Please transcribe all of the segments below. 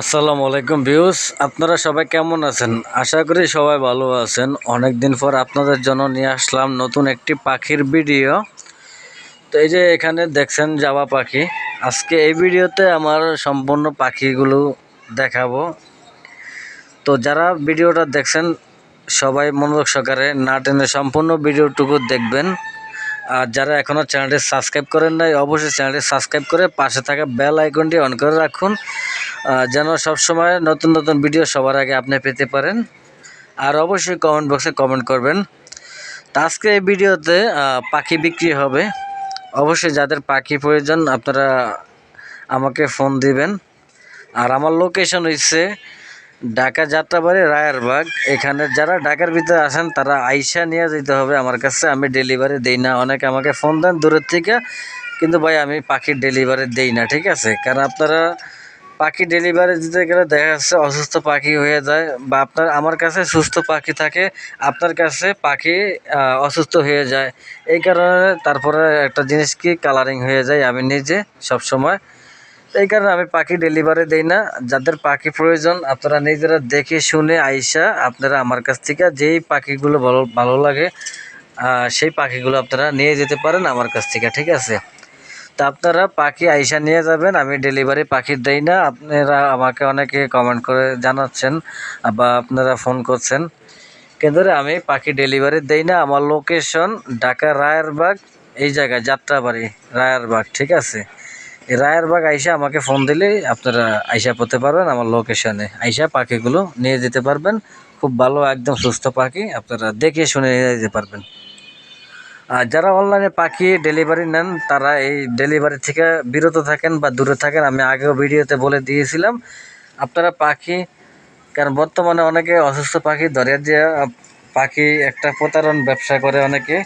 আসসালামু আলাইকুম ভিউস আপনারা সবাই কেমন আছেন? আশা করি সবাই ভালো আছেন। অনেক দিন পর আপনাদের জন্য নিয়ে আসলাম নতুন একটি পাখির ভিডিও। তো এই যে এখানে দেখছেন জাবা পাখি। আজকে এই ভিডিওতে আমার সম্পূর্ণ পাখিগুলো দেখাবো। তো যারা ভিডিওটা দেখছেন, সবাই মনোযোগ সহকারে না টেনে সম্পূর্ণ ভিডিওটুকু দেখবেন। আর যারা এখনও চ্যানেলটি সাবস্ক্রাইব করেন নাই, অবশ্যই চ্যানেলটি সাবস্ক্রাইব করে পাশে থাকা বেল আইকনটি অন করে রাখুন। যেন সবসময় নতুন নতুন ভিডিও সবার আগে আপনি পেতে পারেন। আর অবশ্যই কমেন্ট বক্সে কমেন্ট করবেন। তো আজকে এই ভিডিওতে পাখি বিক্রি হবে। অবশ্যই যাদের পাখি প্রয়োজন, আপনারা আমাকে ফোন দিবেন। আর আমার লোকেশন হচ্ছে ঢাকা যাত্রাবাড়ি, রায়েরবাগ। এখানে যারা ঢাকার ভিতরে আসেন তারা আইসা নিয়ে যেতে হবে আমার কাছে। আমি ডেলিভারি দেই না। অনেকে আমাকে ফোন দেন দূরের থেকে। কিন্তু ভাই, আমি পাখির ডেলিভারি দেই না, ঠিক আছে? কারণ আপনারা পাখি ডেলিভারি দিতে গেলে দেখা যাচ্ছে অসুস্থ পাখি হয়ে যায় বা আপনার, আমার কাছে সুস্থ পাখি থাকে, আপনার কাছে পাখি অসুস্থ হয়ে যায়। এই কারণে তারপরে একটা জিনিস কি কালারিং হয়ে যায় আমি নিজে সব সময় এই কারণে আমি পাখি ডেলিভারি দেই না। যাদের পাখি প্রয়োজন, আপনারা নিজেরা দেখে শুনে আইসা আপনারা আমার কাছ থেকে যেই পাখিগুলো ভালো ভালো লাগে সেই পাখিগুলো আপনারা নিয়ে যেতে পারেন আমার কাছ থেকে, ঠিক আছে? তা আপনারা পাখি আইসা নিয়ে যাবেন, আমি ডেলিভারি পাখি দেই না, আপনারা আমাকে অনেকে কমেন্ট করে জানাচ্ছেন বা আপনারা ফোন করছেন। কিন্তু আমি পাখি ডেলিভারি দেই না, আমার লোকেশন ঢাকা রায়েরবাগ, এই জায়গায়, যাত্রাবাড়ি, রায়েরবাগ, ঠিক আছে? রায়েরবাগ আইসা আমাকে ফোন দিলেই আপনারা আইসা পেতে পারবেন আমার লোকেশনে আইসা পাখিগুলো নিয়ে যেতে পারবেন, খুব ভালো, একদম সুস্থ পাখি, আপনারা দেখে শুনে নিয়ে যেতে পারবেন। যারা অনলাইনে পাখি ডেলিভারি নেন, তারা এই ডেলিভারি থেকে বিরত থাকেন বা দূরে থাকেন। আমি আগেও ভিডিওতে বলে দিয়েছিলাম, আপনারা পাখি, কারণ বর্তমানে অনেকে অসুস্থ পাখি ধরে দিয়ে পাখি একটা প্রতারণ ব্যবসা করে অনেকে।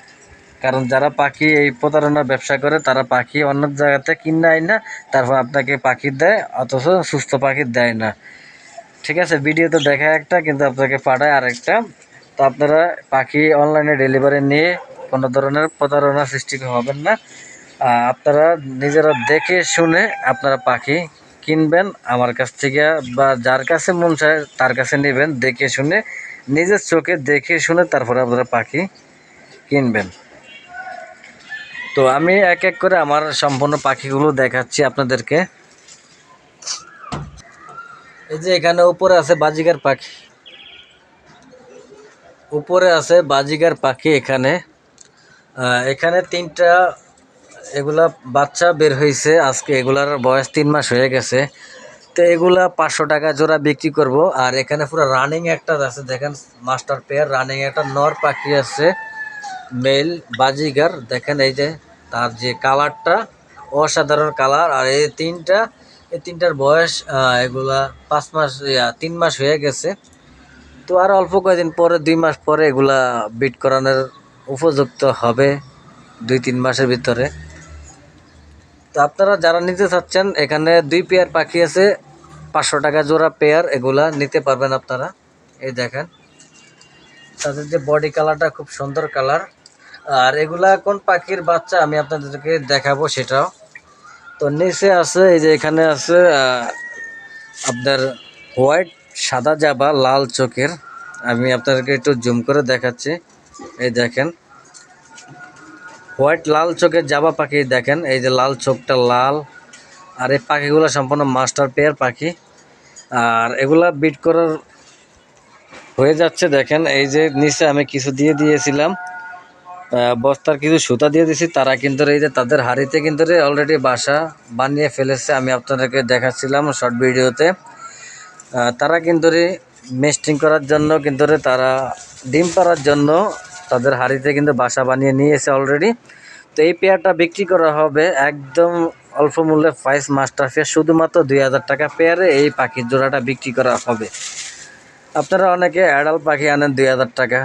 কারণ যারা পাখি এই প্রতারণার ব্যবসা করে, তারা পাখি অন্য জায়গাতে কিনে আয় না, তারপর আপনাকে পাখি দেয়, অথচ সুস্থ পাখি দেয় না। ঠিক আছে ভিডিওতে দেখায় একটা, কিন্তু আপনাকে পাঠায় আরেকটা। তো আপনারা পাখি অনলাইনে ডেলিভারি নিয়ে কোনো ধরনের প্রতারণা সৃষ্টি হবেন না। আপনারা নিজেরা দেখে শুনে আপনারা পাখি কিনবেন, আমার কাছ থেকে বা যার কাছে মন চায় তার কাছে নেবেন, দেখে শুনে, নিজের চোখে দেখে শুনে তারপরে আপনারা পাখি কিনবেন। তো আমি এক এক করে আমার সম্পূর্ণ পাখিগুলো দেখাচ্ছি আপনাদেরকে। এই যে এখানে উপরে আছে বাজিগার পাখি। উপরে আছে বাজিগার পাখি এখানে। এখানে তিনটা, এগুলা বাচ্চা বের হয়েছে আজকে এগুলার বয়স তিন মাস হয়ে গেছে। তো এগুলা পাঁচশো টাকা জোড়া বিক্রি করব, আর এখানে পুরো রানিং একটা আছে, দেখেন মাস্টার পেয়ার রানিং একটা নর পাখি আছে মেল বাজিগার। দেখেন এই যে তার যে কালারটা অসাধারণ কালার আর এই তিনটা, এই তিনটার বয়স এগুলা পাঁচ মাস তিন মাস হয়ে গেছে। তো আর অল্প কয়েকদিন পরে, দুই মাস পরে এগুলা বিট করানোর উপযুক্ত হবে দুই, তিন মাসের ভিতরে। তো আপনারা যারা নিতে চাচ্ছেন, এখানে দুই পেয়ার পাখি আছে, পাঁচশো টাকা জোড়া পেয়ার এগুলা নিতে পারবেন আপনারা। এই দেখেন, তাদের যে বডি কালারটা খুব সুন্দর কালার আর এগুলা কোন পাখির বাচ্চা, আমি আপনাদেরকে দেখাবো সেটাও। তো নিচে আছে, এই যে এখানে আছে আপনার হোয়াইট সাদা জাবা, লাল চোখের। আমি আপনাদেরকে একটু জুম করে দেখাচ্ছি। এই দেখেন হোয়াইট লাল চোখের জাবা পাখি দেখেন, এই যে লাল চোখটা লাল। আর এই পাখিগুলো সম্পূর্ণ মাস্টার পেয়ার পাখি। আর এগুলা বিট করার হয়ে যাচ্ছে, দেখেন, এই যে নিচে আমি কিছু দিয়ে দিয়েছিলাম। বস্তার কিছু সুতা দিয়ে দিয়েছি, তারা কিন্তু এই যে তাদের হাড়িতে কিন্তু অলরেডি বাসা বানিয়ে ফেলেছে, আমি আপনাদেরকে দেখাচ্ছিলাম শর্ট ভিডিওতে তারা কিন্তু মেস্টিং করার জন্য কিন্তু তারা ডিম পাড়ার জন্য তাদের হাড়িতে কিন্তু বাসা বানিয়ে নিয়েছে অলরেডি তো এই পেয়ারটা বিক্রি করা হবে একদম অল্প মূল্যে ফাইস মাস্টার পেয়ার শুধুমাত্র দুই হাজার টাকা পেয়ারে এই পাখির জোড়াটা বিক্রি করা হবে। আপনারা অনেকে অ্যাডাল পাখি আনেন দুই হাজার টাকা,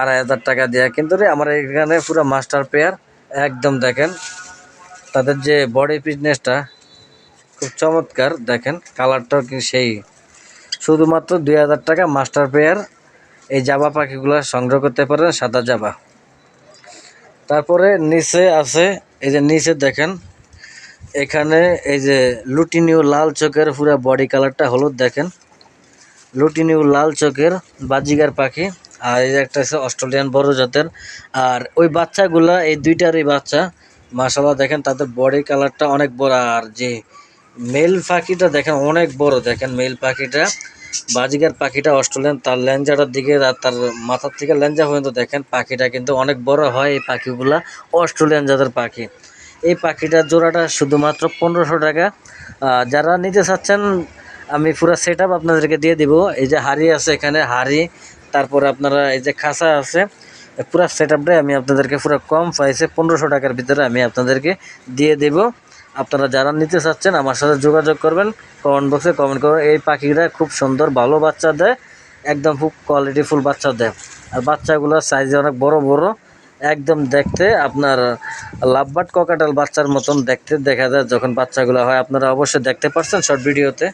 আড়াই হাজার টাকা দেওয়া কিন্তু রে আমার এখানে পুরো মাস্টার পেয়ার একদম দেখেন, তাদের যে বডি ফিটনেসটা খুব চমৎকার, দেখেন কালারটাও সেই। শুধুমাত্র দুই হাজার টাকা মাস্টার পেয়ার এই জাবা পাখিগুলো সংগ্রহ করতে পারেন সাদা জাবা। তারপরে নিচে আছে, এই যে নিচে দেখেন, এখানে এই যে লুটিনিউ লাল চোখের পুরো বডি কালারটা হলুদ দেখেন। লুটিনিউ লাল চোখের বাজিগার পাখি, আর এই যে একটা আছে অস্ট্রেলিয়ান বড় জাতের। আর ওই বাচ্চাগুলা, এই দুইটারই বাচ্চা মাশাল্লাহ দেখেন তাদের বডি কালারটা অনেক বড়, আর যে মেল পাখিটা দেখেন অনেক বড়, দেখেন মেল পাখিটা। বাজিগার পাখিটা অস্ট্রেলিয়ান, তার ল্যাঞ্জাটার দিকে, তার মাথার থেকে ল্যাঞ্জা পর্যন্ত দেখেন। পাখিটা কিন্তু অনেক বড় হয় এই পাখিগুলা, অস্ট্রেলিয়ান জাতের পাখি। এই পাখিটার জোড়াটা শুধুমাত্র পনেরোশো টাকা। যারা নিতে চাচ্ছেন, আমি পুরো সেট আপ আপনাদেরকে দিয়ে দিব। এই যে হাড়ি আছে এখানে, হাড়ি, তারপরে আপনারা এই যে খাসা আছে, পুরো সেট আমি আপনাদেরকে পুরো কম প্রাইসে পনেরোশো টাকার ভিতরে আমি আপনাদেরকে দিয়ে দেব। আপনারা যারা নিতে চাচ্ছেন, আমার সাথে যোগাযোগ করবেন। কমেন্ট বক্সে কমেন্ট করবেন। এই পাখিরা খুব সুন্দর, ভালো বাচ্চা দেয়। একদম খুব কোয়ালিটিফুল বাচ্চা দেয়। আর বাচ্চাগুলোর সাইজে অনেক বড় বড়। একদম দেখতে আপনার লাভবাট ককাটাল বাচ্চার মতন দেখতে দেখা যায় যখন বাচ্চাগুলো হয়। আপনারা অবশ্যই দেখতে পারছেন শর্ট ভিডিওতে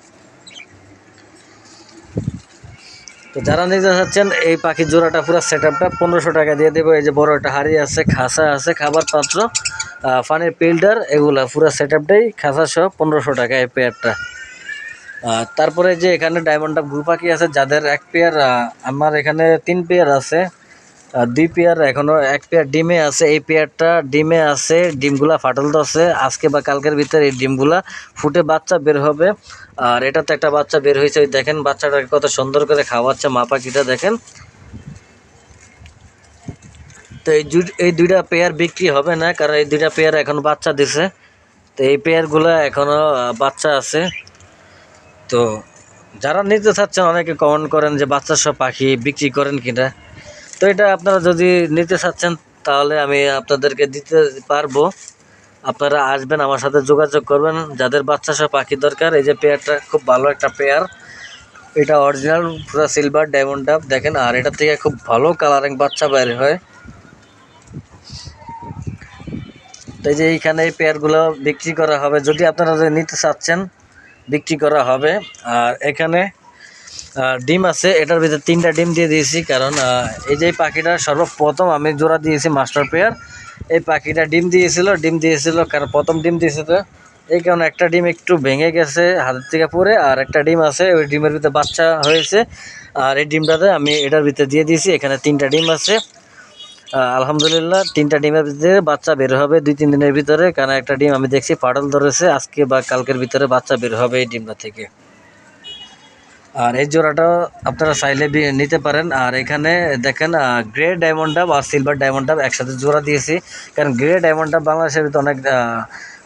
তো যারা নিতে চাচ্ছেন, এই পাখির জোড়াটা পুরো সেট আপটা পনেরোশো টাকা দিয়ে দেবো। এই যে বড় একটা হাড়ি আছে, খাসা আছে খাবার পাত্র পানির ফিল্টার এগুলা পুরো সেট আপটাই খাসা পনেরোশো টাকা এই পেয়ারটা তারপরে যে এখানে ডায়মন্ড গ্রুপ পাখি আছে, যাদের এক পেয়ার আমার এখানে তিন পেয়ার আছে দুই পেয়ার এখনও, এক পেয়ার ডিমে আছে, এই পেয়ারটা ডিমে আছে, ডিমগুলা ফাটল আছে আজকে বা কালকের ভিতরে এই ডিমগুলা ফুটে বাচ্চা বের হবে। আর এটাতে একটা বাচ্চা বের হয়েছে দেখেন বাচ্চাটাকে কত সুন্দর করে খাওয়াচ্ছে মা পাখিটা দেখেন। তো এই এই দুইটা পেয়ার বিক্রি হবে না, কারণ এই দুইটা পেয়ার এখন বাচ্চা দিছে। তো এই পেয়ারগুলো এখনও বাচ্চা আছে। তো যারা নিতে চাচ্ছেন, অনেকে কমেন্ট করেন যে বাচ্চা সব পাখি বিক্রি করেন কিনা। তো এটা আপনারা যদি নিতে চাচ্ছেন, তাহলে আমি আপনাদেরকে দিতে পারব। আপনারা আসবেন, আমার সাথে যোগাযোগ করবেন। যাদের বাচ্চা সব পাখি দরকার, এই যে পেয়ারটা খুব ভালো একটা পেয়ার এটা অরিজিনাল পুরো সিলভার ডায়মন্ড ডাব, দেখেন। আর এটা থেকে খুব ভালো কালারিং বাচ্চা বাইরে হয়। তো এই যে এইখানে এই পেয়ারগুলো বিক্রি করা হবে, যদি আপনারা যদি নিতে চাচ্ছেন, বিক্রি করা হবে। আর এখানে ডিম আছে, এটার ভিতরে তিনটা ডিম দিয়ে দিয়েছি, কারণ এই যে পাখিটা সর্বপ্রথম আমি জোড়া দিয়েছি মাস্টার পেয়ার। এই পাখিটা ডিম দিয়েছিল ডিম দিয়েছিল, কারণ প্রথম ডিম দিয়েছিল এই কারণে একটা ডিম একটু ভেঙে গেছে হাতের থেকে পড়ে, আর একটা ডিম আছে, ওই ডিমের ভিতরে বাচ্চা হয়েছে। আর এই ডিমটাতে আমি এটার ভিতরে দিয়ে দিয়েছি, এখানে তিনটা ডিম আছে। আলহামদুলিল্লাহ, তিনটা ডিমের ভিতরে বাচ্চা বের হবে দুই, তিন দিনের ভিতরে। কারণ একটা ডিম আমি দেখছি পাটল ধরেছে, আজকে বা কালকের ভিতরে বাচ্চা বের হবে এই ডিমটা থেকে। আর এই জোড়াটা আপনারা চাইলে নিতে পারেন। আর এখানে দেখেন গ্রে ডায়মন্ড ডাব আর সিলভার ডায়মন্ড ডাব একসাথে জোড়া দিয়েছি। কারণ গ্রে ডায়মন্ড ডাব বাংলাদেশের ভিতরে অনেক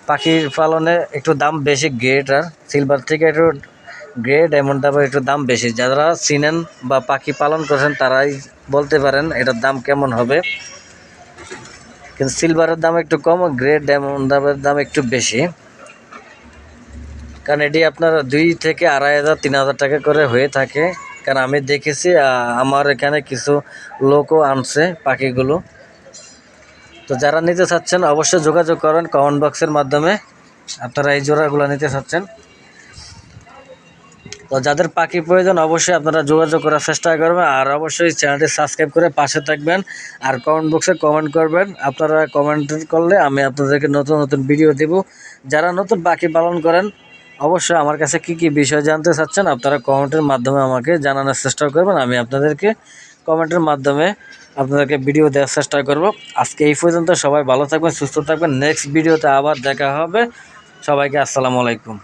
পাখির পালনে একটু দাম বেশি, গ্রেটার। সিলভার থেকে একটু গ্রে ডায়মন্ড ডাবের একটু দাম বেশি। যারা চিনেন বা পাখি পালন করেন তারাই বলতে পারেন এটার দাম কেমন হবে। কিন্তু সিলভারের দাম একটু কম গ্রে ডায়মন্ড ডাবের দাম একটু বেশি। কারণ এটি আপনার দুই থেকে আড়াই হাজার, তিন হাজার টাকা করে হয়ে থাকে। কারণ আমি দেখেছি আমার এখানে কিছু লোকও আনছে পাখিগুলো। তো যারা নিতে চাচ্ছেন, অবশ্যই যোগাযোগ করেন কমেন্ট বক্সের মাধ্যমে। আপনারা এই জোড়াগুলো নিতে চাচ্ছেন। তো যাদের পাখি প্রয়োজন, অবশ্যই আপনারা যোগাযোগ করার চেষ্টা করবেন। আর অবশ্যই চ্যানেলটি সাবস্ক্রাইব করে পাশে থাকবেন আর কমেন্ট বক্সে কমেন্ট করবেন। আপনারা কমেন্ট করলে আমি আপনাদেরকে নতুন নতুন ভিডিও দেব। যারা নতুন পাখি পালন করেন, অবশ্যই আমার কাছে কি কি বিষয় জানতে চাচ্ছেন, আপনারা কমেন্টের মাধ্যমে আমাকে জানানোর চেষ্টা করবেন। আমি আপনাদেরকে কমেন্টের মাধ্যমে আপনাদেরকে ভিডিও দেওয়ার চেষ্টা করব। আজকে এই পর্যন্ত সবাই ভালো থাকবেন, সুস্থ থাকবেন। নেক্সট ভিডিওতে আবার দেখা হবে। সবাইকে আসসালামু আলাইকুম।